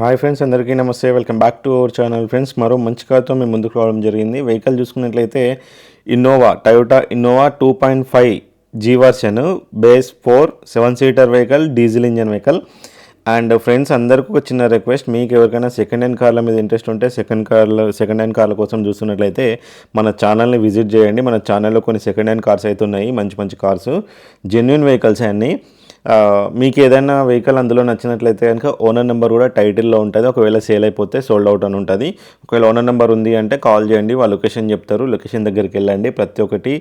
Hi friends అందరికీ నమస్తే. Welcome back to our channel friends. మరో మంచి కార్తో మేము ముందుకు రావడం జరిగింది. వెహికల్ చూసుకున్నట్లయితే Innova Toyota Innova two point five G version base four seven seater vehicle diesel engine vehicle. And friends అందరికీ ఒక చిన్న రిక్వెస్ట్. మీకు ఎవరికైనా సెకండ్ హ్యాండ్ కార్ల మీద ఇంట్రెస్ట్ ఉంటే సెకండ్ కార్ల సెకండ్ హ్యాండ్ కార్ల కోసం చూస్తున్నట్లయితే మన ఛానల్ని విజిట్ చేయండి. మన ఛానల్లో కొన్ని సెకండ్ హ్యాండ్ కార్స్ అయితే ఉన్నాయి మంచి మంచి కార్స్. జెన్యున్ వెహికల్స్ అన్నీ. మీకు ఏదైనా వెహికల్ అందులో నచ్చినట్లయితే కనుక ఓనర్ నెంబర్ కూడా టైటిల్లో ఉంటుంది. ఒకవేళ సేల్ అయిపోతే సోల్డ్ అవుట్ అని ఉంటుంది. ఒకవేళ ఓనర్ నెంబర్ ఉంది అంటే కాల్ చేయండి. వాళ్ళ లొకేషన్ చెప్తారు. లొకేషన్ దగ్గరికి వెళ్ళండి. ప్రతి ఒక్కటి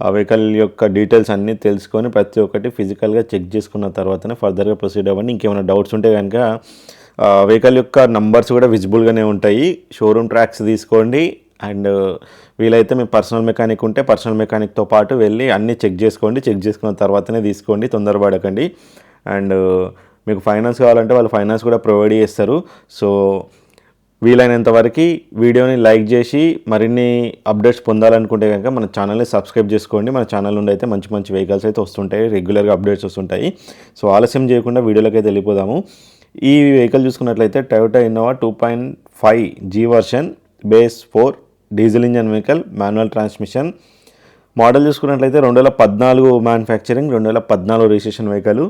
ఆ వెహికల్ యొక్క డీటెయిల్స్ అన్నీ తెలుసుకొని ప్రతి ఒక్కటి ఫిజికల్గా చెక్ చేసుకున్న తర్వాతనే ఫర్దర్గా ప్రొసీడ్ అవ్వండి. ఇంకేమైనా డౌట్స్ ఉంటే కనుక వెహికల్ యొక్క నంబర్స్ కూడా విజిబుల్గానే ఉంటాయి. షోరూమ్ ట్రాక్స్ తీసుకోండి. అండ్ వీలైతే మీ పర్సనల్ మెకానిక్ ఉంటే పర్సనల్ మెకానిక్తో పాటు వెళ్ళి అన్నీ చెక్ చేసుకోండి. చెక్ చేసుకున్న తర్వాతనే తీసుకోండి తొందరపడకండి. అండ్ మీకు ఫైనాన్స్ కావాలంటే వాళ్ళు ఫైనాన్స్ కూడా ప్రొవైడ్ చేస్తారు. సో వీలైనంత వరకు వీడియోని లైక్ చేసి మరిన్ని అప్డేట్స్ పొందాలనుకుంటే కనుక మన ఛానల్ని సబ్స్క్రైబ్ చేసుకోండి. మన ఛానల్ నుండి అయితే మంచి మంచి వెహికల్స్ అయితే వస్తుంటాయి. రెగ్యులర్గా అప్డేట్స్ వస్తుంటాయి. సో ఆలస్యం చేయకుండా వీడియోలోకి అయితే వెళ్ళిపోదాము. ఈ వెహికల్ చూసుకున్నట్లయితే Toyota Innova two point five G version base four diesel engine vehicle manual transmission. Model చూసుకున్నట్లయితే రెండు వేల పద్నాలుగు మ్యానుఫ్యాక్చరింగ్ రెండు వేల పద్నాలుగు రిజిస్ట్రేషన్ వెహికల్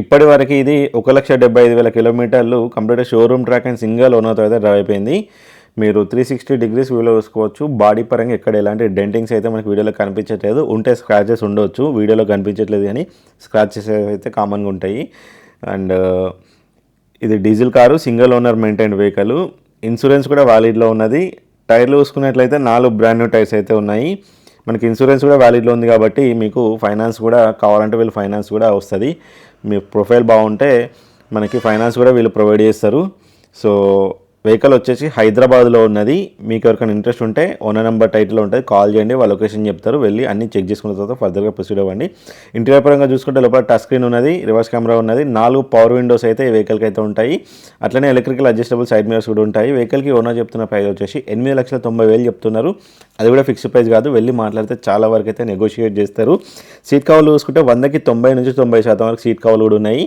ఇప్పటి వరకు ఇది ఒక లక్ష డెబ్బై ఐదు వేల కిలోమీటర్లు complete showroom track and single ఓనర్తో అయితే డ్రైవ్ అయిపోయింది. మీరు త్రీ సిక్స్టీ డిగ్రీస్ వ్యూలో చూసుకోవచ్చు. బాడీ పరంగా ఎక్కడ ఎలాంటి డెంటింగ్స్ అయితే మనకి వీడియోలో కనిపించట్లేదు. ఉంటే స్క్రాచెస్ ఉండొచ్చు. వీడియోలో కనిపించట్లేదు కానీ స్క్రాచెస్ అయితే కామన్గా ఉంటాయి. అండ్ ఇది diesel car single owner maintain vehicle insurance కూడా వ్యాలిడ్లో ఉన్నది. టైర్లు చూసుకున్నట్లయితే నాలుగు బ్రాండ్ న్యూ టైర్స్ అయితే ఉన్నాయి. మనకి ఇన్సూరెన్స్ కూడా వ్యాలిడ్లో ఉంది కాబట్టి మీకు ఫైనాన్స్ కూడా కావాలంటే వీళ్ళు ఫైనాన్స్ కూడా వస్తుంది. మీ ప్రొఫైల్ బాగుంటే మనకి ఫైనాన్స్ కూడా వీళ్ళు ప్రొవైడ్ చేస్తారు. సో వెహికల్ వచ్చేసి హైదరాబాద్లో ఉన్నది. మీకు ఎవరికైనా ఇంట్రెస్ట్ ఉంటే ఓనర్ నెంబర్ టైటిల్ ఉంటుంది. కాల్ చేయండి వాళ్ళ లొకేషన్ చెప్తారు. వెళ్ళి అన్ని చెక్ చేసుకున్న తర్వాత ఫర్దర్గా ప్రొసీడ్ అవ్వండి. ఇంటీరియర్ పరంగా చూసుకుంటే లోపల టచ్ స్క్రీన్ ఉన్నది రివర్స్ కెమెరా ఉన్నది. నాలుగు పవర్ విండోస్ అయితే ఈ వెహికల్కి అయితే ఉంటాయి. అట్లనే ఎలక్ట్రికల్ అడ్జస్టబుల్ సైడ్ మిరర్స్ కూడా ఉంటాయి. వెహికల్కి ఓనర్ చెప్తున్న ప్రైస్ వచ్చేసి ఎనిమిది లక్షల తొంభై వేలు చెప్తున్నారు. అది కూడా ఫిక్స్డ్ ప్రైస్ కాదు. వెళ్ళి మాట్లాడితే చాలా వరకు అయితే నెగోషియేట్ చేస్తారు. సీట్ కవర్లు చూసుకుంటే వందకి తొంభై నుంచి తొంభై శాతం వరకు సీట్ కవర్లు కూడా ఉన్నాయి.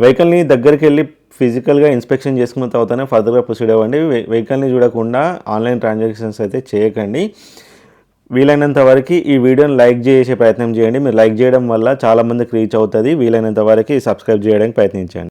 వెహికల్ని దగ్గరికి వెళ్ళి ఫిజికల్గా ఇన్స్పెక్షన్ చేసుకున్న తర్వాతనే ఫర్దర్గా ప్రొసీడ్ అవ్వండి. వెహికల్ని చూడకుండా ఆన్లైన్ ట్రాన్సాక్షన్స్ అయితే చేయకండి. వీలైనంత వరకు ఈ వీడియోని లైక్ చేసే ప్రయత్నం చేయండి. మీరు లైక్ చేయడం వల్ల చాలామందికి రీచ్ అవుతుంది. వీలైనంత వరకు సబ్స్క్రైబ్ చేయడానికి ప్రయత్నించండి.